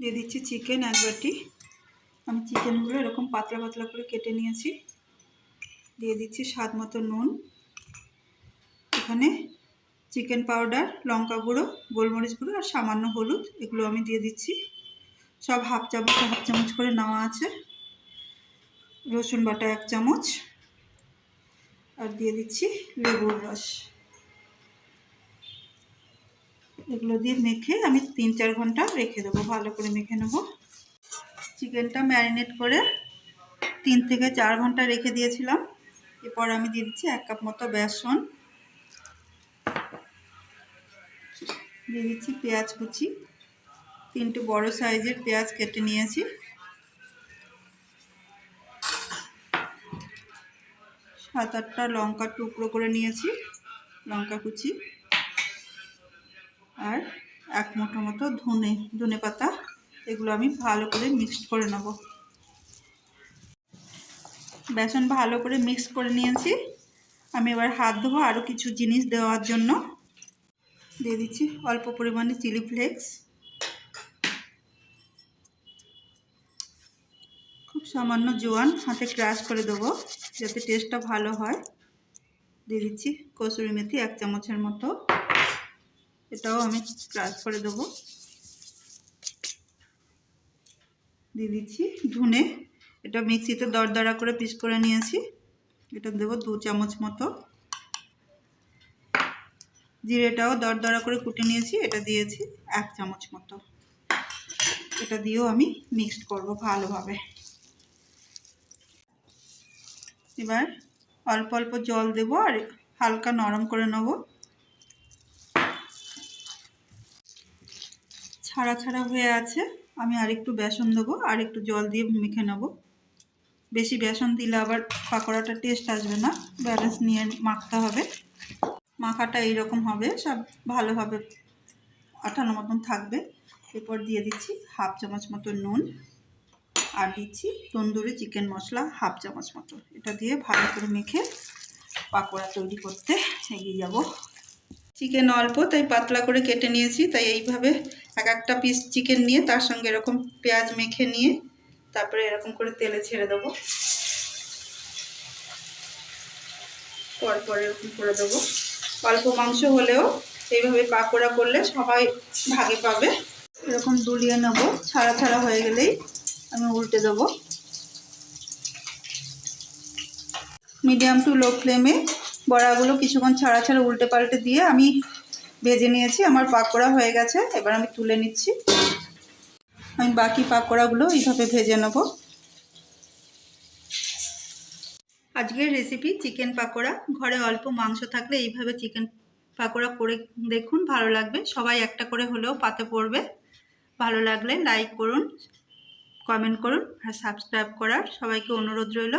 দিয়ে দিচ্ছি চিকেন এক বাটি। আমি চিকেনগুলো এরকম পাতলা পাতলা করে কেটে নিয়েছি। দিয়ে দিচ্ছি স্বাদ মতো নুন। এখানে চিকেন পাউডার, লঙ্কা গুঁড়ো, গোলমরিচ গুঁড়ো আর সামান্য হলুদ এগুলো আমি দিয়ে দিচ্ছি। সব হাফ চামচ হাফ চামচ করে নেওয়া আছে। রসুন বাটা এক চামচ। আর দিয়ে দিচ্ছি লেবুর রস। এগুলো দিয়ে মেখে আমি তিন চার ঘণ্টা রেখে দেবো, ভালো করে মেখে নেব। চিকেনটা ম্যারিনেট করে তিন থেকে চার ঘণ্টা রেখে দিয়েছিলাম। এরপর আমি দিয়ে দিচ্ছি এক কাপ মতো বেসন। দিয়ে দিচ্ছি পেঁয়াজ কুচি। তিনটে বড় সাইজের পেঁয়াজ কেটে নিয়েছি। সাত আটটা লঙ্কা টুকরো করে নিয়েছি, লঙ্কা কুচি। আর এক মুঠো মতো ধনে ধনে পাতা, এগুলো আমি ভালো করে মিক্সড করে নেব। বেসন ভালো করে মিক্স করে নিয়েছি। আমি এবার হাত ধোবো আরও কিছু জিনিস দেওয়ার জন্য। দিয়ে দিচ্ছি অল্প পরিমাণে চিলি ফ্লেক্স খুব সামান্য জোয়ান হাতে ক্রাশ করে দেবো যাতে টেস্টটা ভালো হয়। দিয়ে দিচ্ছি কসুরি মেথি এক চামচের মতো। এটাও আমি ক্রাশ করে দেবো। দিয়ে দিচ্ছি ধুনে। এটা মিক্সিতে দরদরা করে পিস করে নিয়েছি। এটা দেবো দু চামচ মতো। জিরেটাও দরদরা করে কুটে নিয়েছি, এটা দিয়েছি এক চামচ মতো। এটা দিয়েও আমি মিক্সড করব ভালোভাবে। এবার অল্প অল্প জল দেবো আর হালকা নরম করে নেব। ছাড়া ছাড়া হয়ে আছে। আমি আরেকটু বেসন দেবো, আর একটু জল দিয়ে মেখে নেব। বেশি বেসন দিলে আবার পাকোড়াটা টেস্ট আসবে না। ব্যালেন্স নিয়ে মাখতে হবে। মাখাটা এইরকম হবে, সব ভালোভাবে আঠানো মতন থাকবে। এরপর দিয়ে দিচ্ছি হাফ চামচ মতো নুন, আর দিচ্ছি তন্দুরি চিকেন মশলা হাফ চামচ মতো। এটা দিয়ে ভালো করে মেখে পাকোড়া তৈরি করতে এগিয়ে যাব। চিকেন অল্প, তাই পাতলা করে কেটে নিয়েছি, তাই এইভাবে এক একটা পিস চিকেন নিয়ে তার সঙ্গে এরকম পেঁয়াজ মেখে নিয়ে তারপরে এরকম করে তেলে ছেড়ে দেবো। পরপর এরকম করে দেবো। অল্প মাংস হলেও এইভাবে পাকোড়া করলে সবাই ভাগে পাবে। এরকম দুলিয়ে নেব, ছাড়া ছাড়া হয়ে গেলেই আমি উল্টে দেবো। মিডিয়াম টু লো ফ্লেমে বড়াগুলো কিছুক্ষণ ছাড়া ছাড়া উল্টে পাল্টে দিয়ে আমি ভেজে নিয়েছি, আমার পাকোড়া হয়ে গেছে, এবার আমি তুলে নিচ্ছি। আমি বাকি পাকোড়াগুলো এইভাবে ভেজে নেব। আজকের রেসিপি চিকেন পাকোড়া। ঘরে অল্প মাংস থাকলে এইভাবে চিকেন পাকোড়া করে দেখুন, ভালো লাগবে। সবাই একটা করে হলেও পাতে পড়বে। ভালো লাগলে লাইক করুন কমেন্ট করুন, আর সাবস্ক্রাইব করার সবাইকে অনুরোধ রইল।